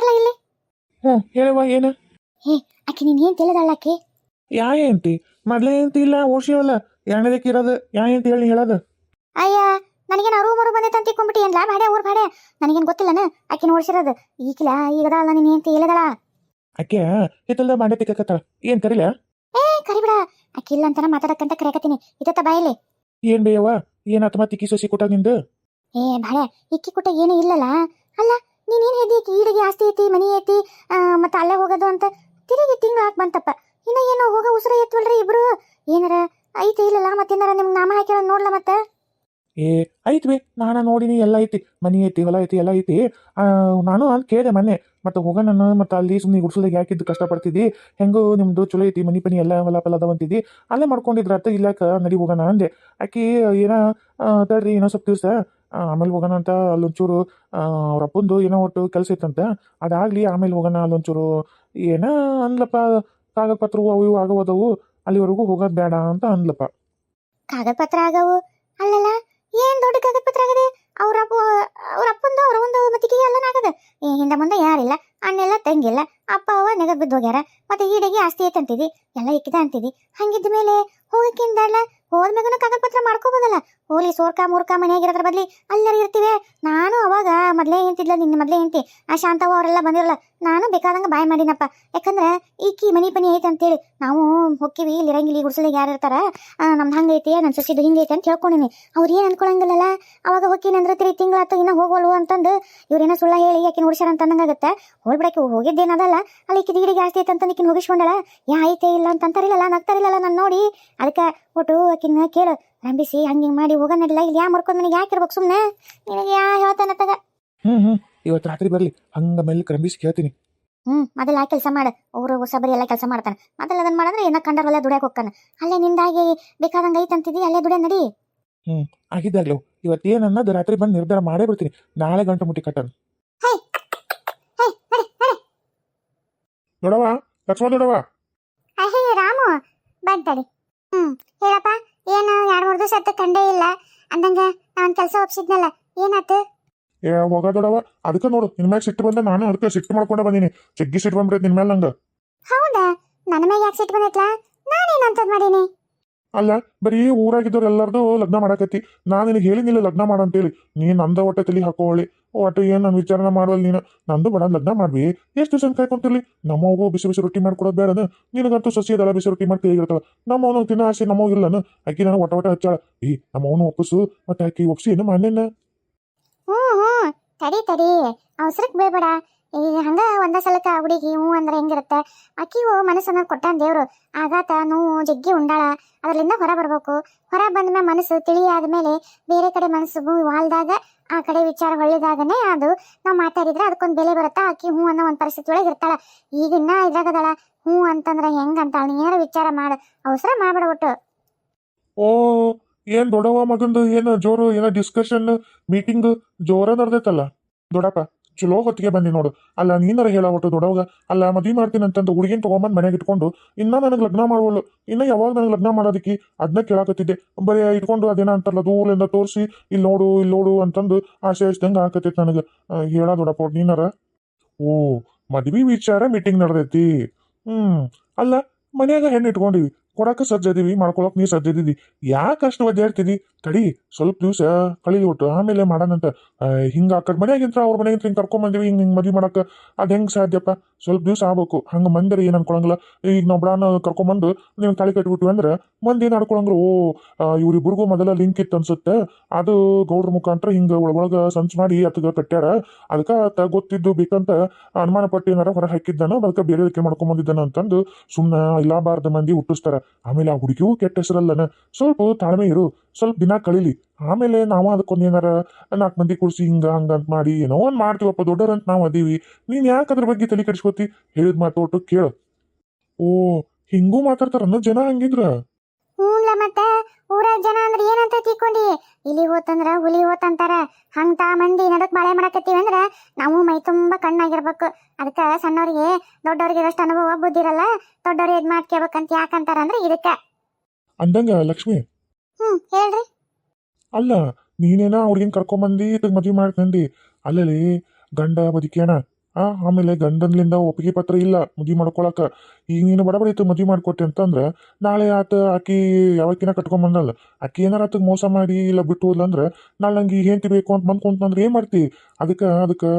ಬಾರ್ಲ ಇಲ್ಲಿ? ಹ್ಞೂ ಹೇಳುವ ಏನು? ಹೇ ಅಕ್ಕಿ ನೀನ್ ಏನ್ ತಿಳಿದಾಳಕ್ಕೆ ಆಕಿ ಯಾ ಏನಂತಿ ಮೊದ್ಲೇ ಏನಂತಿ ಇಲ್ಲ ಓಶಿಯೋಲ್ಲ ಎರಡನೇದಕ್ಕೆ ಇರೋದು ಯಾ ಏನಂತ ಹೇಳಿ ಹೇಳೋದು. ಅಯ್ಯ ನನಗೇನು ಅರು ಮರು ಬಂದೈತೆ ಅಂತ ತಿಕ್ಕೊಂಬಿಟ್ಟಿ ಏನ್ಲಾ ಬಾಡೆ ಊರ್ ಬಾಡೆ ನನಗೇನು ಗೊತ್ತಿಲ್ಲನ? ಆಕಿ ನೋಡ್ಸಿರೋದು ಈಗಿಲ್ಲ ಈಗದಲ್ಲ ನೀನ್ ಏನ್ ತಿಳಿದಳ ಆಕೆ ಹಿತ್ತಲ್ದ ಬಾಂಡೆ ತಿಕ್ಕಕತ್ತಾಳ. ಏನ್ ಕರಿಲ? ಏ ಕರಿಬಿಡ. ಆಕಿ ಇಲ್ಲ ಅಂತಾನ ಮಾತಾಡಕ್ಕಂತ ಕರೆಯಕತ್ತೀನಿ. ಇದತ್ತ ಬಾಯಲ್ಲಿ. ಏನ್ ಬೇಯವ ಏನ್ ಆತ್ಮ ತಿಕ್ಕಿ ಸಸಿ ಕೊಟ್ಟ ನಿಂದು? ಏ ಬಾಳೆ ಇಕ್ಕಿ ಕೊಟ್ಟ ಏನೂ ಇಲ್ಲಲ್ಲ ಅಲ್ಲ ನೀನೇನ್ ಹೇಳಿದಿ? ಈಡಿಗೆ ಆಸ್ತಿ ಐತಿ, ಮನಿ ಐತಿ ಮತ್ತೆ ಅಲ್ಲೇ ಹೋಗೋದು ಅಂತ. ತಿರುಗಿ ತಿಂಗಳು ಹಾಕ್ ಬಂತಪ್ಪ. ಇನ್ನ ಏನೋ ಹೋಗ ಉಸಿರ ಎತ್ವಲ್ರಿ ಇಬ್ರು. ಏನಾರ ಐತಿ ಇಲ್ಲಲ್ಲ ಮತ್ತೇನಾರ ನಿಮ್ಗೆ ನಾಮ ಹಾಕ್ಯಾರ ನೋಡ್ಲ ಮತ್ತೆ? ಏ, ಐತಿ ಬೇ, ನಾನ ನೋಡಿನಿ ಎಲ್ಲ ಐತಿ. ಮನಿ ಐತಿ, ಹೊಲ ಐತಿ, ಎಲ್ಲ ಐತಿ. ನಾನು ಅಂತ ಕೇಳಿದೆ ಮನೆ ಮತ್ತೆ ಹೋಗೋಣ ಮತ್ತೆ ಅಲ್ಲಿ ಸುಮ್ಮನೆ ಗುಡ್ಸಲಿಗೆ ಯಾಕಿದ್ದು ಕಷ್ಟಪಡ್ತಿದ್ದಿ? ಹೆಂಗೋ ನಿಮ್ದು ಚಲೋ ಐತಿ, ಮನಿ ಪನಿ ಎಲ್ಲ ಹೊಲ ಫಲ ಅದಾವಂತಿದ್ದಿ ಅಲ್ಲೇ ಮಾಡ್ಕೊಂಡಿದ್ರ ಅತ್ತ ಇಲ್ಲಾಕ ನಡಿ ಹೋಗೋಣ ಅಂದೆ. ಆಕಿ ಏನ ತಡ್ರಿ ಏನೋ ಸ್ವಲ್ಪ ದಿವಸ. ಆಮೇಲೆ ಹೋಗೋಣ ಅಂತ ಅಲ್ಲೊಂಚೂರು ಅವ್ರ ಅಪ್ಪಂದು ಏನೋ ಒಟ್ಟು ಕೆಲಸ ಇತ್ತಂತ. ಅದಾಗ್ಲಿ ಆಮೇಲೆ ಹೋಗೋಣ ಅಲ್ಲೊಂಚೂರು, ಏನ ಅಂದ್ಲಪ್ಪ ಕಾಗದ ಪತ್ರವು ಅವು ಇವು ಆಗವದವು, ಅಲ್ಲಿವರೆಗೂ ಹೋಗೋದು ಬೇಡ ಅಂತ ಅಂದ್ಲಪ್ಪ ಕಾಗದ ಪತ್ರ ಆಗವು? ಅಲ್ಲಲ್ಲ, ಏನ್ ದೊಡ್ಡ ಕಾಗದ ಪತ್ರ ಆಗದೆ? ಅವ್ರ ಅಪ್ಪ, ಅವ್ರ ಅಪ್ಪಂದು ಒಂದು ಮತ್ತಿಗೆ ಎಲ್ಲನ ಆಗದ. ಹಿಂದೆ ಮುಂದೆ ಯಾರಿಲ್ಲ, ಅಣ್ಣೆಲ್ಲ, ತಂಗಿಲ್ಲ, ಅಪ್ಪ ಅವ ನೆಗದ್ ಬಿದ್ದು ಹೋಗ್ಯಾರ. ಮತ್ತೆ ಈಡೆಗೆ ಆಸ್ತಿ ಐತೆ ಎಲ್ಲ ಇಕ್ಕಿದ ಅಂತಿದಿ. ಹಂಗಿದ್ದ ಮೇಲೆ ಹೋದ್ಮೇಗನು ಕಾಗದ ಪತ್ರ ಮಾಡ್ಕೋಬೋದಲ್ಲ. ಹೋಲಿ ಸೋರ್ಕ ಮೂರ್ಕ ಮನೆಯಾಗಿರೋದ್ರ ಬದ್ಲಿ ಅಲ್ಲರಿ ಇರ್ತೀವಿ. ನಾನು ಅವಾಗ ಮೊದ್ಲೇ ಏಂತಿದ್ಲ ನಿನ್ನ ಮೊದ್ಲೇ ಏಂತಿ ಆ ಶಾಂತವ್ವ ಅವರೆಲ್ಲ ಬಂದಿರಲ್ಲ, ನಾನು ಬೇಕಾದಂಗ ಬಾಯ್ ಮಾಡಿನಪ್ಪ ಯಾಕಂದ್ರೆ ಈಕಿ ಮನಿ ಪನಿ ಐತೆ ಅಂತೇಳಿ ನಾವು ಹೊಕ್ಕಿವಿ, ಇಲ್ಲಿ ಇರಂಗಿಲ್ಲ ಗುಡ್ಸಲಿಗೆ ಯಾರು ಇರ್ತಾರ? ನಮ್ದು ಹಂಗೆ ಹಂಗೈತಿ ನನ್ನ ಸೊಸಿದು ಐತೆ ಅಂತ ಹೇಳ್ಕೊಂಡಿನಿ. ಅವ್ರು ಏನು ಅನ್ಕೊಳಂಗಿಲ್ಲಲ್ಲ ಅವಾಗ ಹೊಕ್ಕಿನ ಅಂದ್ರೆ ತಿರಿ ತಿಂಗಳಾತು ಇನ್ನ ಹೋಗೋಲ್ವು ಅಂತಂದು ಇವ್ರೇನೋ ಸುಳ್ಳ ಹೇಳಿ ಯಾಕೆ ಹುಡ್ಸ್ಯಾರ ಅಂತ ಅಂದಂಗಾಗತ್ತೆ ಹೋಗ್ಬಿಡಕ್ಕೆ ಹೋಗಿದ್ದೇನದಲ್ಲ? ಅಲ್ಲಿ ಈಕಿ ದೀಡಿಗೆ ಆಸ್ತಿ ಐತೆ ಅಂತ ಈಕಿನ ಹೋಗಿಸ್ಕೊಂಡಳ ಯಾ ಐತೆ ಇಲ್ಲ ಅಂತ ಅಂತಾರಿಲ್ಲಲ್ಲ ನಗ್ತಾರಿಲ್ಲಲ್ಲ ನಾನು ನೋಡಿ. ಅದಕ್ಕೆ ಒಟ್ಟು ಆಕಿನ ಕೇಳು. ರಂಬಿಸಿ ಹಂಗೆ ಹಿಂಗೆ ಮಾಡಿ ಹೋಗ ನಡಿಲ್ಲ ಇಲ್ಲಿ ಯಾ ಮರ್ಕೊಂಡ್ ನನಗೆ ಯಾಕೆ ಇರ್ಬೇಕು ಸುಮ್ಮನೆ ನಿನಗೆ ಯಾ ಹೇಳ್ತಾನ ತಗ. ಹ್ಞೂ ಹ್ಞೂ ಇವತ್ತು ರಾತ್ರಿ ಬರಲಿ. ಹಂಗ ಮೇಲೆ ರಂಬಿಸಿ ಕೇಳ್ತೀನಿ. ಹ್ಮ್ ಮೊದಲ ಆ ಕೆಲಸ ಮಾಡು. ಅವರು ಹೊಸಬರಿ ಎಲ್ಲ ಕೆಲಸ ಮಾಡ್ತಾನೆ. ಮೊದಲ ಅದನ್ನ ಮಾಡಿದ್ರೆ ಏನ ಕಂಡರಲ್ಲ ದುಡಿಯಕ್ಕೆ ಹೋಗ್ತಾನೆ. ಅಲ್ಲೇ ನಿಂದಾಗಿ ಬೇಕಾದಂಗೆ ಐತೆ ಅಂತಿದ್ದಿ ಅಲ್ಲೇ ದುಡಿಯ ನಡಿ. ಆಗಿದ್ದಾಗ್ಲೂ. ಇವತ್ತು ಏನನ್ನೋದು ರಾತ್ರಿ ಬಂದು ನಿರ್ಧಾರ ಮಾಡೇ ಬಿಡ್ತೀನಿ. ನಾಳೆ ಗಂಟು ಮುಟ್ಟಿ ಕಟ್ಟನ್. ದೊಡವ ಲಕ್ಷ್ಮಣ ದೊಡವ ಅಹೇ ರಾಮು ಬಂತಡಿ ಹ್ಮ್ ಹೇಳಪ್ಪ. ಏನು ಎರಡು ಮೂರು ದಿವಸ ಆಯ್ತು ಕಂಡೇ ಇಲ್ಲ. ಅಂದಂಗ ನಾನು ಕೆಲಸ ಒಪ್ಸಿದ್ನಲ್ಲ ಏನಾಯ್ತು? ಏ ಹೋಗೋದಡವ ದೊಡವ. ಅದಕ್ಕೆ ನೋಡು ನಿನ್ ಮ್ಯಾಗ ಸಿಟ್ಟು ಬಂದ ನಾನು ಅದಕ್ಕೆ ಸಿಟ್ಟು ಮಾಡ್ಕೊಂಡೆ ಬಂದೀನಿ. ಜಗ್ಗಿ ಸಿಟ್ಟು ಬಂದ್ಬಿಡೈತೆ ನಿನ್ ಮೇಲೆ ನಂಗೆ. ಹೌದಾ? ನನ್ನ ಮ್ಯಾಗ ಯಾಕೆ ಸಿಟ್ಟು ಬಂದೈತ್ಲಾ? ನಾನೇನಂತದ್ ಮಾಡೀನಿ? ಅಲ್ಲ, ಬರೀ ಊರಾಗಿದ್ದವ್ರು ಎಲ್ಲರದು ಲಗ್ನ ಮಾಡಾಕತ್ತಿ. ನಾನು ನಿನಗೆ ಹೇಳಿನಿಲ್ಲ ಲಗ್ನ ಮಾಡ ಅಂತೇಳಿ. ನೀನು ನಂದ ಒಟ್ಟೆ ತಲಿ ಹಾಕೋಳಿ ಒಟ್ಟು ಏನು ನಾನು ವಿಚಾರಣೆ ಮಾಡುವಲ್ಲಿ ನೀನು? ನಂದು ಬಡ ಲಗ್ನ ಮಾಡ್ಬಿ ಎಷ್ಟು ದಿವಸ ಕಾಯ್ಕೊಂತಿರ್ಲಿ? ನಮ್ಮವ್ಗೂ ಬಿಸಿ ಬಿಸಿ ರೊಟ್ಟಿ ಮಾಡ್ಕೊಡೋದು ಬೇಡನ? ನಿನಗಂತೂ ಸಸಿ ಅದಲ್ಲ ಬಿಸಿ ರೊಟ್ಟಿ ಮಾಡಿ ಕೇಳಿರ್ತಳ ನಮ್ಮವ್ವನ ತಿನ್ನ ಆಸೆ ನಮ್ಮವ್ ಇಲ್ಲನ? ಆಕಿ ನನಗೆ ಒಟ್ಟ ಒಟ್ಟ ಹಚ್ಚಾಳ. ಈ ನಮ್ಮವನು ಒಪ್ಪಿಸು, ಮತ್ತೆ ಅಕ್ಕಿ ಒಪ್ಸಿ ಏನು ಮಾನ್ಯನ? ಹ್ಞೂ ಹ್ಞೂ ತಡಿ ತಡಿ. ಅವಸರಕ್ಕೆ ಬೇಬೇಡ ಈ ಹಂಗ ಒಂದ ಸಲಕ ಹುಡುಗಿ ಹ್ಞೂ ಅಂದ್ರೆ ಹೆಂಗಿರುತ್ತೆ? ಅಕ್ಕಿವು ಮನಸ್ಸನ್ನ ಕೊಟ್ಟಾನ ದೇವ್ರು. ಆಘಾತ, ನೋವು, ಜಗ್ಗಿ ಉಂಡಾಳ. ಅದರಿಂದ ಹೊರ ಬರ್ಬೇಕು. ಹೊರ ಬಂದ ಮನಸ್ಸು ತಿಳಿಯಾದ್ಮೇಲೆ ಬೇರೆ ಕಡೆ ಮನಸ್ಸು ವಾಲ್ದಾಗ, ಆ ಕಡೆ ವಿಚಾರ ಹೊಳ್ಳಿದಾಗನೇ ಅದು. ನಾವು ಮಾತಾಡಿದ್ರೆ ಅದಕ್ಕೊಂದು ಬೆಲೆ ಬರುತ್ತಾ? ಅಕ್ಕಿ ಹ್ಞೂ ಅನ್ನೋ ಒಂದು ಪರಿಸ್ಥಿತಿ ಒಳಗೆ ಇರ್ತಾಳ. ಈಗಿನ್ನ ಇದಾಗದಳ ಹ್ಞೂ ಅಂತಂದ್ರೆ ಹೆಂಗಂತಾಳ ನೀನಾರ ವಿಚಾರ ಮಾಡು. ಅವಸರ ಮಾಡ್ಬೇಡ ಒಟ್ಟು. ಓ, ಏನ್ ದೊಡ್ಡವ ಮಗಂದು? ಏನು ಜೋರು? ಏನೋ ಡಿಸ್ಕಷನ್ ಮೀಟಿಂಗ್ ಜೋರ ನಡೆದೈತಲ್ಲ? ದೊಡ್ಡಪ್ಪ. ಚಲೋ ಹೊತ್ತಿಗೆ ಬಂದಿ ನೋಡು. ಅಲ್ಲ, ನೀನಾರ ಹೇಳ ಒಟ್ಟು ದೊಡ್ಡವಾಗ, ಅಲ್ಲ, ಮದುವೆ ಮಾಡ್ತೀನಿ ಅಂತಂದು ಹುಡುಗಿನ ತಗೊಂಬಂದು ಮನೆಗೆ ಇಟ್ಕೊಂಡು ಇನ್ನ ನನಗೆ ಲಗ್ನ ಮಾಡುವಳು ಇನ್ನ ಯಾವಾಗ ನನಗೆ ಲಗ್ನ ಮಾಡೋದಕ್ಕೆ ಅದನ್ನ ಕೇಳಾಕತ್ತಿದ್ದೆ. ಬರೀ ಇಟ್ಕೊಂಡು ಅದೇನ ಅಂತಾರಲ್ಲ ದೂರದಿಂದ ತೋರಿಸಿ ಇಲ್ಲಿ ನೋಡು ಇಲ್ಲಿ ನೋಡು ಅಂತಂದು ಆಸೆ ಇಷ್ಟಂಗೆ ಆಕತ್ತೈತೆ ನನಗೆ. ಹೇಳ ದೊಡ್ಡಪ್ಪ, ನೀನಾರ? ಓ, ಮದ್ವಿ ವಿಚಾರ ಮೀಟಿಂಗ್ ನಡೆದೈತಿ. ಹ್ಮ್, ಅಲ್ಲ, ಮನೆಯಾಗ ಹೆಣ್ಣು ಇಟ್ಕೊಂಡಿವಿ. ಕೊಡಕ್ಕೆ ಸಜ್ಜದೀವಿ, ಮಾಡ್ಕೊಳಕ್ ನೀ ಸಜ್ಜದಿದಿ ಯಾಕೆ ಅಷ್ಟು ಒದ್ದಾಡ್ತಿದಿ ತಡಿ, ಸ್ವಲ್ಪ ದಿವಸ ಕಳೀಲಿ ಒಟ್ಟು. ಆಮೇಲೆ ಮಾಡೋಣಂತ ಹಿಂಗೆ ಆ ಕಡೆ ಮನೆಯಾಗಿಂತ ಅವ್ರ ಮನೆಗಿಂತ ಹಿಂಗೆ ಕರ್ಕೊಂಬಂದಿವಿ ಹಿಂಗೆ ಹಿಂಗೆ ಮದುವೆ ಮಾಡಕ್ಕೆ ಅದು ಹೆಂಗೆ ಸಾಧ್ಯಪ್ಪ? ಸ್ವಲ್ಪ ದಿವಸ ಆಗ್ಬೇಕು. ಹಂಗೆ ಮಂದಿರ ಏನು ಅನ್ಕೊಳಂಗಿಲ್ಲ. ಈಗ ನಾವು ಬ್ರಾನ ಕರ್ಕೊಂಬಂದು ನೀವು ತಾಳಿ ಕಟ್ಬಿಟ್ವಿ ಅಂದ್ರೆ ಮಂದಿ ಏನು ಅನ್ಕೊಳಂಗಿಲ್ಲ, ಓ ಇವ್ರಿಬ್ಬರಿಗೂ ಮೊದಲ ಲಿಂಕ್ ಇತ್ತು ಅನ್ಸುತ್ತೆ. ಅದು ಗೌಡ್ರ ಮುಖಾಂತರ ಹಿಂಗೆ ಒಳಗೊಳಗೆ ಸಂಚು ಮಾಡಿ ಅತ್ಗ ಕಟ್ಟ್ಯಾರ. ಅದಕ್ಕೆ ಆತ ಗೊತ್ತಿದ್ದು ಬೇಕಂತ ಅನುಮಾನ ಪಟ್ಟು ಏನಾರ ಹೊರ ಹಾಕಿದ್ದಾನ ಅದಕ್ಕೆ ಬೇರೆ ಅದಕ್ಕೆ ಮಾಡ್ಕೊಂಬಂದಿದ್ದಾನ ಅಂತಂದು ಸುಮ್ಮನೆ ಇಲ್ಲಬಾರ್ದ ಮಂದಿ ಹುಟ್ಟಿಸ್ತಾರ. ಆಮೇಲೆ ಆ ಹುಡುಗಿಯೂ ಕೆಟ್ಟ ಹೆಸರಲ್ಲನ. ಸ್ವಲ್ಪ ತಾಳ್ಮೆ ಇರು, ಸ್ವಲ್ಪ ದಿನ ಕಳೀಲಿ. ಆಮೇಲೆ ನಾವು ಅದಕ್ಕೊಂದು ಏನಾರ ನಾಲ್ಕು ಮಂದಿ ಕುಡಿಸಿ ಹಿಂಗ, ಹಂಗ ಅಂತ ಮಾಡಿ ಏನೋ ಒಂದು ಮಾಡ್ತೀವಪ್ಪ, ದೊಡ್ಡರಂತ ನಾವು ಅದೀವಿ. ನೀನ್ ಯಾಕೆ ಅದ್ರ ಬಗ್ಗೆ ತಲೆ ಕೆಡಿಸ್ಕೋತಿ? ಹೇಳಿದ ಮಾತು ಒಟ್ಟು ಕೇಳು. ಓ, ಹಿಂಗೂ ಮಾತಾಡ್ತಾರ ಜನ ಹಂಗಿದ್ರ? ಹ್ಞೂ ಮತ್ತೆ ಊರಾಗ ಜನ ಇಲ್ಲಿ ಹೋತಂದ್ರ ಹುಲಿ ಹೋತಂತಾರ. ಹಂಗ ತಾ ಮಂದಿ ನಡಕ್ ಬಾಳೆ ಮಾಡಕತ್ತೀವಿ ಅಂದ್ರ ನಾವು ಮೈ ತುಂಬಾ ಕಣ್ಣಾಗಿರ್ಬೇಕು. ಅದಕ್ಕ ಸಣ್ಣವ್ರಿಗೆ ದೊಡ್ಡವ್ರಿಗೆ ಇರೋಷ್ಟು ಅನುಭವ ಬುದ್ಧಿರಲ್ಲ ದೊಡ್ಡವ್ರಿಗೆ ಇದ್ ಮಾಡ್ಕೋಬೇಕಂತ ಯಾಕಂತಾರ ಅಂದ್ರೆ ಇದಕ್ಕ. ಅಂದಂಗ ಲಕ್ಷ್ಮಿ? ಹ್ಮ್ ಹೇಳ್ರಿ. ಅಲ್ಲ ನೀನೇನ ಅವ್ರಿಗೇನ್ ಕರ್ಕೊಂಡ್ ಬಂದಿ ಮದ್ವೆ ಮಾಡ್ತಂದಿ ಅಲ್ಲಲ್ಲಿ ಗಂಡ ಬದುಕ್ಯಾನ? ಆ, ಆಮೇಲೆ ಗಂಡನ್ಲಿಂದ ಒಪ್ಪಿಗೆ ಪತ್ರ ಇಲ್ಲ, ಮದ್ವಿ ಮಾಡ್ಕೊಳಕ. ಈಗ ನೀನು ಬಡಬಡಿತು ಮದ್ವಿ ಮಾಡ್ಕೊಟ್ಟೆ ಅಂತಂದ್ರೆ, ನಾಳೆ ಆತ ಆಕಿ ಯಾವಕ್ಕಿನ ಕಟ್ಕೊಂಬಂದಲ್ಲ ಆಕಿ ಏನಾರ ಆತಕ್ಕೆ ಮೋಸ ಮಾಡಿ ಇಲ್ಲ ಬಿಟ್ಟು ಹೋದ್ಲ ಅಂದ್ರೆ, ನಾಳೆ ನಂಗೆ ಈ ಹೆಂಡತಿ ಬೇಕು ಅಂತ ಬಂದ್ಕೊಂತಂದ್ರೆ ಏನು ಮಾಡ್ತಿ? ಅದಕ್ಕೆ ಅದಕ್ಕೆ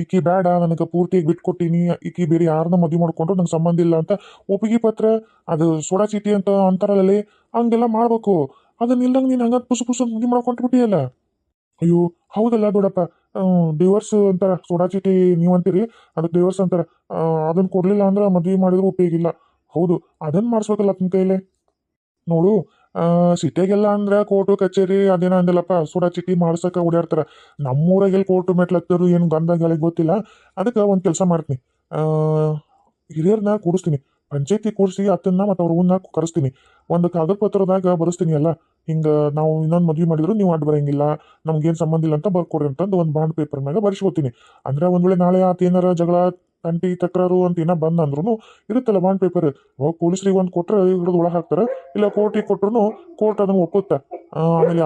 ಈಕಿ ಬೇಡ ನನಗೆ ಪೂರ್ತಿಯಾಗಿ ಬಿಟ್ಕೊಟ್ಟಿನಿ, ಈಕಿ ಬೇರೆ ಯಾರನ್ನ ಮದ್ವೆ ಮಾಡ್ಕೊಂಡ್ರು ನಂಗೆ ಸಂಬಂಧ ಇಲ್ಲ ಅಂತ ಒಪ್ಪಿಗೆ ಪತ್ರ, ಅದು ಸೋಡಾ ಚೀಟಿ ಅಂತ ಅಂತಾರಲ್ಲೇ ಹಂಗೆಲ್ಲ ಮಾಡ್ಬೇಕು. ಅದನ್ನ ಇಲ್ದಂಗೆ ನೀನು ಹಂಗಂತ ಪುಸು ಪುಸು ಮದ್ವೆ ಮಾಡ್ಕೊಂಡ್ಬಿಟ್ಟಿಯಲ್ಲ. ಅಯ್ಯೋ, ಹೌದಲ್ಲ ದೊಡ್ಡಪ್ಪ. ಡಿವೋರ್ಸ್ ಅಂತಾರ ಸೋಡಾ ಚೀಟಿ ನೀವು ಅಂತೀರಿ, ಅದಕ್ಕೆ ಡಿವೋರ್ಸ್ ಅಂತಾರ. ಅದನ್ನ ಕೊಡ್ಲಿಲ್ಲ ಅಂದ್ರೆ ಮದ್ವೆ ಮಾಡಿದ್ರು ಉಪಯೋಗ ಇಲ್ಲ. ಹೌದು ಅದನ್ನ ಮಾಡಿಸ್ಬೇಕಲ್ಲ ತನ್ನ ಕೈಲೇ. ನೋಡು ಸಿಟಿಯಾಗೆಲ್ಲ ಅಂದ್ರೆ ಕೋರ್ಟು, ಕಚೇರಿ, ಅದೇನ ಅಂದಿಲ್ಲಪ್ಪ ಸೋಡಾ ಚೀಟಿ ಮಾಡ್ಸಕ್ಕೆ ಓಡಾಡ್ತಾರ. ನಮ್ಮೂರಾಗೆಲ್ಲಿ ಕೋರ್ಟು ಮೆಟ್ಲತ್ತರು ಏನು ಗಂಧ ಗಾಳಿಗೆ ಗೊತ್ತಿಲ್ಲ. ಅದಕ್ಕೆ ಒಂದು ಕೆಲಸ ಮಾಡ್ತೀನಿ. ಹಿರಿಯರನ್ನ ಕೂಡಿಸ್ತೀನಿ ಪಂಚಾಯತಿ ಕೂಡಿಸಿ ಅತ್ತನ್ನ ಮತ್ತು ಅವ್ರ ಊನ್ನ ಕರೆಸ್ತೀನಿ. ಒಂದು ಕಾಗದ ಪತ್ರದಾಗ ಬರೆಸ್ತೀನಿ ಎಲ್ಲ. ಹಿಂಗೆ ನಾವು ಇನ್ನೊಂದು ಮದ್ವೆ ಮಾಡಿದ್ರು ನೀವು ಅಡ್ ಬರಂಗಿಲ್ಲ, ನಮ್ಗೇನು ಸಂಬಂಧ ಇಲ್ಲ ಅಂತ ಬರ್ಕೊಡ್ರಿ ಅಂತಂದು ಒಂದು ಬಾಂಡ್ ಪೇಪರ್ ಪೇಪರ್ನಾಗ ಬರ್ಸ್ಕೊತೀನಿ. ಅಂದ್ರೆ ಒಂದ್ ವೇಳೆ ನಾಳೆ ಆತ ಏನಾರ ಜಗಳ, ತಂಟಿ, ತಕರಾರು ಅಂತ ಏನೋ ಬಂದ ಅಂದ್ರೂ ಇರುತ್ತಲ್ಲ ಬಾಂಡ್ ಪೇಪರ್ ಅವಾಗ ಪೊಲೀಸ್ರಿಗೆ ಒಂದು ಕೊಟ್ರೆ ಹಿಡಿದು ಒಳಗೆ ಹಾಕ್ತಾರೆ, ಇಲ್ಲ ಕೋರ್ಟಿಗೆ ಕೊಟ್ರು ಕೋರ್ಟ್ ಅದನ್ನು ಒಪ್ಪುತ್ತೆ. ಆಮೇಲೆ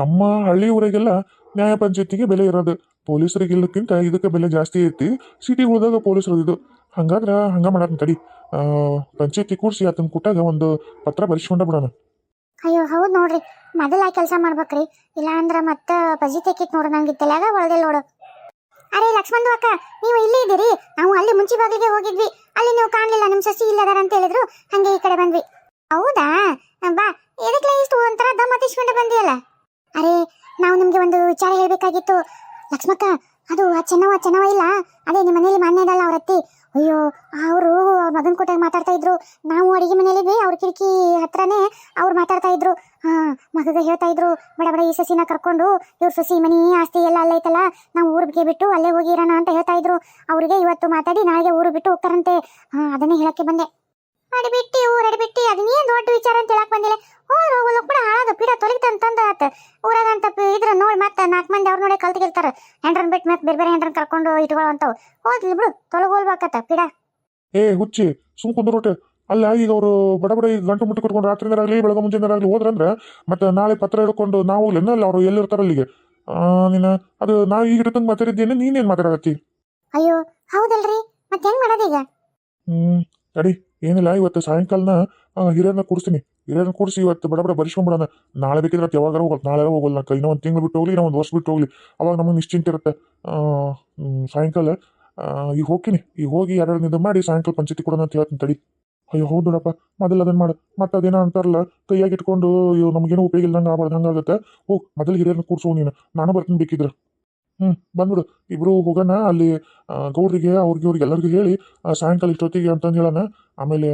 ನಮ್ಮ ಹಳ್ಳಿ ಊರಿಗೆಲ್ಲ ನ್ಯಾಯ ಪಂಚಾಯತಿಗೆ ಬೆಲೆ ಇರೋದು. ಪೊಲೀಸರಿಗೆ ಇಲ್ಲಕ್ಕಿಂತ ಇದಕ್ಕೆ ಬೆಲೆ ಜಾಸ್ತಿ ಐತಿ ಸಿಟಿಗಳ್ದಾಗ ಪೊಲೀಸರು ಇದು. ಹಂಗಾದ್ರೆ ಹಂಗ ಮಾಡೋಣ ತಡಿ. ಪಂಚಾಯತಿ ಕೂಡಿಸಿ ಆತನ ಕೊಟ್ಟಾಗ ಒಂದು ಪತ್ರ ಬರೆಸ್ಕೊಂಡ ಬಿಡೋಣ. ಅಯ್ಯೋ, ಹೌದು ನೋಡ್ರಿ. ಮೊದಲ ಕೆಲಸ ಮಾಡ್ಬೇಕ್ರಿ. ಇಲ್ಲ ಅಂದ್ರ ಮತ್ತೆ ಬಜಿ ತೆಕ್ಕಿತ್ ನೋಡು ನಂಗೆ ತಲೆಯಾಗ ನೋಡು. ಅರೆ ಲಕ್ಷ್ಮಣ್ ಅಕ್ಕ, ನೀವು ಇಲ್ಲೇ ಇದ್ದೀರಿ? ನಾವು ಅಲ್ಲಿ ಮುಂಚೆ ಬಾಗಿಲಿಗೆ ಹೋಗಿದ್ವಿ. ಅಲ್ಲಿ ನೀವು ಕಾಣಲಿಲ್ಲ ನಿಮ್ಮ ಸಸಿ ಇಲ್ಲದಾರ ಅಂತ ಹೇಳಿದ್ರು. ಹಂಗೆ ಈ ಕಡೆ ಬಂದ್ವಿ. ಹೌದಾ? ಬಾ ಎದಕ್ಕೆ ಇಷ್ಟು ಒಂಥರ ದಮ್ ಹತ್ತಿಸ್ಕೊಂಡು ಬಂದಿಯಲ್ಲ? ಅರೆ, ನಾವು ನಿಮ್ಗೆ ಒಂದು ವಿಚಾರ ಹೇಳ್ಬೇಕಾಗಿತ್ತು. ಲಕ್ಷ್ಮಕ್ಕ, ಅದು ಆ ಚೆನ್ನವ ಚೆನ್ನವ ಇಲ್ಲ? ಅದೇ ನಿಮ್ಮ ಮನೇಲಿ ಮಾನ್ಯ ಇದಲ್ಲ ಅವ್ರ ಅತ್ತಿ ಅಯ್ಯೋ, ಅವರು ಮಗನ ಕೊಟ್ಟಾಗ ಮಾತಾಡ್ತಾ ಇದ್ರು. ನಾವು ಅಡಿಗೆ ಮನೇಲಿದ್ವಿ ಅವ್ರ ಕಿಟಕಿ ಹತ್ರನೇ ಅವ್ರು ಮಾತಾಡ್ತಾ ಇದ್ರು. ಹಾ, ಮಗಗ ಹೇಳ್ತಾ ಇದ್ರು, ಬಡ ಬಡ, ಈ ಸಸಿನ ಕರ್ಕೊಂಡು ಇವ್ರ ಸಸಿ ಮನಿ, ಆಸ್ತಿ ಎಲ್ಲ ಅಲ್ಲೇ ಐತಲ್ಲ, ನಾವು ಊರಿಗೆ ಬಿಟ್ಟು ಅಲ್ಲೇ ಹೋಗಿರೋಣ ಅಂತ ಹೇಳ್ತಾ ಇದ್ರು. ಅವ್ರಿಗೆ ಇವತ್ತು ಮಾತಾಡಿ ನಾಳೆಗೆ ಊರು ಬಿಟ್ಟು ಹೋಗ್ತಾರಂತೆ. ಹಾ, ಅದನ್ನೇ ಹೇಳಕ್ಕೆ ಬಂದೆ. ಅಡಿಬಿಟ್ಟಿ, ಊರ್ ಅಡಿಬಿಟ್ಟಿ ಅದನ್ನೇ ದೊಡ್ಡ ಕಲ್ತಿಗಿರ್ತಾರ ಹೆಂಡ್ರನ್ ಬಿಟ್ಟು ಮತ್ತೆ ಬೇರೆ ಬೇರೆ ಹೆಂಡ್ರನ್ ಕರ್ಕೊಂಡು ಇಟ್ಕೊಳ್ಳೋ ಅಂತಾವ್. ಹೋಗ್ಲಿ ಬಿಡು ತೊಲಗೋಲ್ಬೇಕತ್ತ ಪಿಡ ಏ ಹುಚ್ಚಿ ಸುಮ್ ಕುಂದ್ರೋಟೆ ಅಲ್ಲ ಈಗ ಅವರು ಬಡ ಬಡ ಈಗ ಗಂಟು ಮುಟ್ಟಿ ರಾತ್ರಿ ಆಗಲಿ ಬೆಳಗ್ಗೆ ಮುಂಜಾನೆರಾಗಲಿ ಹೋದ್ರಂದ್ರೆ ಮತ್ತೆ ನಾಳೆ ಪತ್ರ ಹಿಡ್ಕೊಂಡು ನಾವು ಹೋಗ್ಲೇನಲ್ಲ ಅವ್ರು ಎಲ್ಲಿರ್ತಾರ ಅಲ್ಲಿಗೆ. ನೀನ ಅದು ನಾವು ಈಗ ಇಡ್ತಂಗ್ ಮಾತಾಡಿದ್ದೇನೆ ನೀನೇನು ಮಾತಾಡತ್ತಿ ಅಯ್ಯೋ ಹೌದಲ್ರಿ ಮತ್ತೆ ಹೆಂಗ್ ಮಾಡೋದೀಗ ಹ್ಮ್ ತಡಿ ಏನಿಲ್ಲ ಇವತ್ತು ಸಾಯಂಕಾಲನ ಹಿರಿಯರನ್ನ ಕೂಡಿಸ್ತೀನಿ ಹಿರಿಯರನ್ನ ಕೂಡಿಸಿ ಇವತ್ತು ಬಡ ಬಡ ಬರಿಸ್ಕೊಂಡ್ಬಿಡೋಣ ನಾಳೆ ಬೇಕಿದ್ರೆ ಯಾವಾಗಾರ ಹೋಗಲ್ಲ ನಾಳೆ ಹೋಗಲ್ಲ ನಾ ಇನ್ನೊಂದು ತಿಂಗಳು ಬಿಟ್ಟು ಹೋಗ್ಲಿ, ಇನ್ನೊಂದು ವರ್ಷ ಬಿಟ್ಟು ಹೋಗ್ಲಿ. ಅವಾಗ ನಮಗೆ ನಿಶ್ಚಿಂತ ಇರುತ್ತೆ. ಸಾಯಂಕಾಲ. ಈಗ ಹೋಗ್ತೀನಿ. ಈಗ ಹೋಗಿ ಎರಡು ಇದು ಮಾಡಿ ಸಾಯಂಕಾಲ ಪಂಚಾಯತಿ ಕೊಡೋಣ ಅಂತ ಹೇಳ್ತೀನಿ ತಡಿ. ಅಯ್ಯೋ, ಹೌದು ಬಿಡಪ್ಪ ಮೊದಲು ಅದನ್ನು ಮಾಡು. ಮತ್ತೆ ಅದೇನೋ ಅಂತಾರಲ್ಲ, ಕೈಯಾಗಿ ಇಟ್ಕೊಂಡು, ಅಯ್ಯೋ, ನಮಗೇನು ಉಪಯೋಗ ಇಲ್ದಂಗೆ ಆಗ್ಬಾರ್ದು. ಹಂಗಾಗುತ್ತೆ. ಹೋಗ್, ಮೊದಲು ಹಿರಿಯರನ್ನ ಕೂಡ್ಸೋ ನೀನು. ನಾನು ಬರ್ತೀನಿ ಬೇಕಿದ್ರೆ. ಹ್ಞೂ ಬಂದ್ಬಿಡು. ಇಬ್ರು ಹೋಗೋಣ. ಅಲ್ಲಿ ಗೌಡ್ರಿಗೆ, ಅವ್ರಿಗೆ, ಇವ್ರಿಗೆ ಎಲ್ಲರಿಗೂ ಹೇಳಿ ಸಾಯಂಕಾಲ ಇಷ್ಟೊತ್ತಿಗೆ ಅಂತಂದು ಹೇಳೋಣ. ಆಮೇಲೆ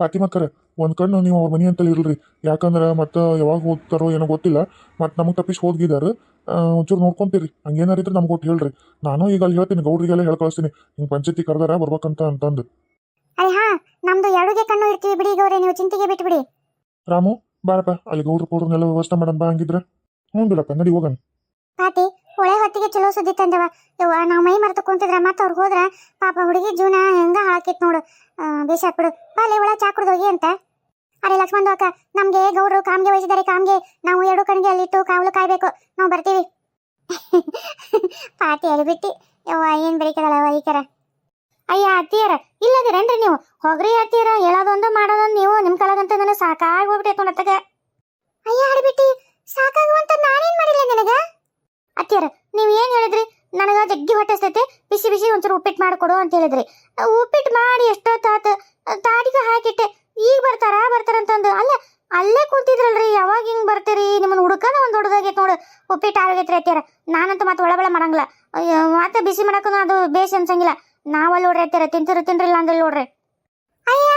ಫಾತಿಮಕ್ಕರ ಒಂದು ಕಣ್ಣು ನೀವು ಅವ್ರ ಮನೆ ಅಂತಲ್ಲಿ ಇರಲ್ರಿ ಯಾಕಂದ್ರೆ ಮತ್ತೆ ಯಾವಾಗ ಹೋಗ್ತಾರೋ ಏನೋ ಗೊತ್ತಿಲ್ಲ ಮತ್ತು ನಮಗೆ ತಪ್ಪಿಸಿ ಹೋಗಿದ್ದಾರೆ ಒಂಚೂರು ನೋಡ್ಕೊಂತೀರಿ. ಹಂಗೇನಾರು ಇದ್ರೆ ನಮ್ಗೆ ಕೊಟ್ಟು ಹೇಳ್ರಿ. ನಾನು ಈಗ ಅಲ್ಲಿ ಹೇಳ್ತೀನಿ ಗೌಡ್ರಿಗೆಲ್ಲ ಹೇಳಿ ಕಳಿಸ್ತೀನಿ. ಹಿಂಗೆ ಪಂಚಾಯತಿ ಕರೆದಾರ ಬರ್ಬೇಕಂತ ಅಂತಂದು. ಹಾ ನಮ್ದು ಎರಡುಗೆ ಕಣ್ಣು ಇರ್ತೀವಿ ಬಿಡಿ ಗೌರಿ ನೀವು ಚಿಂತೆಗೆ ಬಿಟ್ಬಿಡಿ. ರಾಮು ಬಾರಪ್ಪ. ಅಲ್ಲಿ ಗೌಡ್ರು ಪೌಡ್ರನ್ನೆಲ್ಲ ವ್ಯವಸ್ಥೆ ಮಾಡೋಣ ಬಾ ಹಂಗಿದ್ರೆ. ಹ್ಞೂ ಬಿಡಪ್ಪ ನಡಿ ಹೋಗಣ ಪಾತಿ ಒಳ್ಳೆ ಚಲೋ ಸುದ್ದಿ ತಂದವ. ಯವ್ವ, ನಾವು ಮೈ ಮರೆತು ಕುಂತಿದ್ರ, ಮತ್ತೆ ಅವ್ರು ಹೋದ್ರ ಪಾಪ ಹುಡುಗಿ ಜೀವನ ಹೆಂಗ ಹಾಳಾಕಿತ್ ನೋಡು. ಹಾಕ್ಬಿಡು ಬಾಲೆ ಒಳ ಚಾ ಕುಡ್ದೋಗಿ ಅಂತ. ಅರೆ, ಲಕ್ಷ್ಮಣ್ ಅಕ್ಕ ನಮ್ಗೆ ಗೌಡ್ರು ಕಾಮ್ಗೆ ವಹಿಸಿದ್ದಾರೆ, ಕಾಮ್ಗೆ. ನಾವು ಎರಡು ಕಣ್ಗೆ ಅಲ್ಲಿಟ್ಟು ಕಾವಲು ಕಾಯ್ಬೇಕು. ನಾವು ಬರ್ತೀವಿ. ಪಾತಿ ಅಳಿಬಿಟ್ಟಿ. ಯವ್ವ, ಏನ್ ಬೆಳಿಕದಳವ ಈಕರ ಅಯ್ಯ, ಅತ್ತಿಯರ, ಇಲ್ಲದಿರೇನ್ರಿ ನೀವು? ಹೋಗ್ರಿ ಅತ್ತಿಯರ, ಹೇಳೋದೊಂದು ಮಾಡೋದೊಂದು ನೀವು. ನಿಮ್ ಕಳಗಂತ ನನಗೆ ಸಾಕಾಗಿ ಹೋಗ್ಬಿಟ್ಟೈತೆ ನೋಡತ್ತಗ ಅಯ್ಯ ಅಡಿಬಿಟ್ಟಿ ಸಾಕಾಗುವಂತ ನಾನೇನ್ ಮಾಡಿಲ್ಲ ನಿನಗ? ಅತ್ತಿಯರ ನೀವ್ ಏನ್ ಹೇಳಿದ್ರಿ? ನನಗ ಜಗ್ಗಿ ಹೊಟ್ಟೆಸ್ತೈತೆ ಬಿಸಿ ಬಿಸಿ ಒಂಚೂರು ಉಪ್ಪಿಟ್ಟು ಮಾಡಿಕೊಡು ಅಂತ ಹೇಳಿದ್ರಿ. ಉಪ್ಪಿಟ್ಟು ಮಾಡಿ ಎಷ್ಟೊತ್ತಾತ? ತಾಡಿಗೆ ಹಾಕಿಟ್ಟೆ. ಈಗ ಬರ್ತಾರ? ಬರ್ತಾರಂತಂದು ಅಲ್ಲ, ಅಲ್ಲೇ ಕೂತಿದ್ರಲ್ರಿ. ಯಾವಾಗ ಹಿಂಗ್ ಬರ್ತೀರಿ? ನಿಮ್ಮನ್ನ ಹುಡುಕದ ಒಂದ್ ಹುಡುಗಾಗೈತೆ ನೋಡು. ಉಪ್ಪಿಟ್ಟು ಆಗೈತ್ರಿ ಅತ್ಯಾರ ನಾನಂತೂ ಮತ್ತೆ ಒಳಬಳ ಮಾಡಂಗಿಲ್ಲ. ಮತ್ತೆ ಬಿಸಿ ಮಾಡಕ್ಕೂ ಅದು ಬೇಸ್ ಅನ್ಸಂಗಿಲ್ಲ. ನಾವಲ್ಲಿ ನೋಡ್ರಿ ಅತ್ತಿಯರ. ತಿಂತಿರು ತಿನ್ರಿಲ್ಲ ಅಂದ್ರೆ ನೋಡ್ರಿ. ಅಯ್ಯ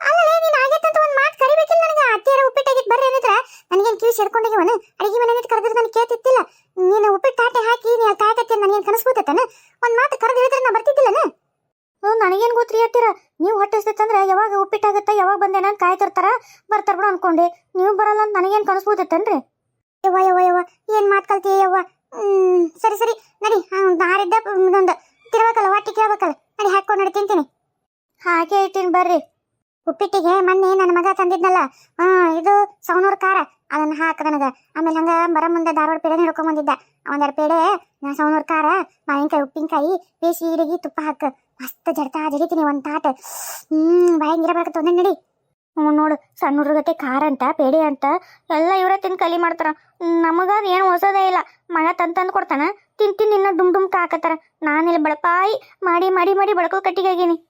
ಅಲ್ಲೇ ನೀನ್ ಆಗೈತಂತ ಒಂದ್ ಮಾತು ಕರಿಬೇಕಿಲ್ಲ ನನಗೆ. ಅತ್ತಿಯರ ಉಪ್ಪಿಟ್ಟಾಗಿತ್ತು ಬರ್ರಿ ಅನ್ನತ್ರ. ನನಗೇನು ಕಿವಿ ಸೇರ್ಕೊಂಡಿವನ ಅಡಿಗೆ ಮನೆ ನಿಂತು ಕರೆದ್ರೆ ನನಗೆ ಕೇಳ್ತಿತ್ತಿಲ್ಲ ನೀನು ಉಪ್ಪಿಟ್ಟು ತಾಟೆ ಹಾಕಿ ನೀ ಕಾಯಕತ್ತಿ ನನಗೇನು ಕನಸ್ಬೋತನ ಒಂದ್ ಮಾತು ಕರೆದು ಹೇಳಿದ್ರೆ ನಾ ಬರ್ತಿದ್ದಿಲ್ಲನ ಹ್ಞೂ ನನಗೇನು ಗೊತ್ತ್ರಿ ಅತ್ತಿರ ನೀವು ಹೊಟ್ಟೆಸ್ತಂದ್ರೆ ಯಾವಾಗ ಉಪ್ಪಿಟ್ಟಾಗತ್ತ ಯಾವಾಗ ಬಂದೇನ ಅಂತ ಕಾಯ್ತಿರ್ತಾರ ಬರ್ತಾರ ಬಿಡು ಅನ್ಕೊಂಡೆ ನೀವು ಬರಲ್ಲ ಅಂತ ನನಗೇನು ಕನಸ್ಬೋದತ್ತನ್ರಿ ಯವ್ವ ಯವ್ವ ಯವ್ವ ಏನ್ ಮಾತು ಕಲ್ತಿ ಯವ್ವ? ಹ್ಮ್, ಸರಿ ಸರಿ. ನಡಿ ದಾರಿದ್ದ ಇದೊಂದು ತಿರ್ಬೇಕಲ್ಲ ಹೊಟ್ಟೆ ಕೇಳ್ಬೇಕಲ್ಲ ನಡಿ ಹಾಕೊಂಡು ನಡಿ, ತಿಂತೀನಿ. ಹಾಗೆ ಇಟ್ಟಿನಿ ಬರ್ರಿ. ಉಪ್ಪಿಟ್ಟಿಗೆ ಮೊನ್ನೆ ನನ್ನ ಮಗ ತಂದಿದ್ನಲ್ಲ. ಹಾ, ಇದು ಸೌನೂರ್ ಖಾರ. ಅದನ್ನ ಹಾಕ ನನಗ. ಆಮೇಲೆ ಹಂಗ ಬರ ಮುಂದೆ ಧಾರವಾಡ ಪೇಡೆ ಹಿಡ್ಕೊಂಡ್ ಬಂದಿದ್ದ. ಒಂದೆರಡು ಪೇಡೆ, ನಾ ಸೌನೂರ್ ಖಾರ, ಮಾವಿನಕಾಯಿ, ಉಪ್ಪಿನಕಾಯಿ ಬೇಸಿ ಇಡಗಿ ತುಪ್ಪ ಹಾಕ. ಮಸ್ತ್ ಜಡ್ತಾ ಜಡಿತೀನಿ ಒಂದ್ ತಾಟ. ಹ್ಮ್ ಬಾಯಂಗಿರಬೇಕು ತೊಂದ್ರೆ ನಡಿ. ನೋಡು, ಸಣ್ಣ ಹುಡುಗತೆ ಖಾರ ಅಂತ, ಪೇಡೆ ಅಂತ, ಎಲ್ಲ ಇವರೇ ತಿನ್ ಕಲಿ ಮಾಡ್ತಾರ. ನಮಗ ಏನು ಹೊಸದೇ ಇಲ್ಲ. ಮಗ ತಂದು ಕೊಡ್ತಾನ. ತಿನ್ ತಿನ್ ಇನ್ನ ಡುಮ್ ಡುಮ್ ಕಾಕತ್ತಾರ. ನಾನಿಲ್ಲಿ ಬಳಪಾಯಿ ಮಾಡಿ ಮಾಡಿ ಮಾಡಿ ಬಳ್ಕೋ ಕಟ್ಟಿಗೆ ಆಗೀನಿ.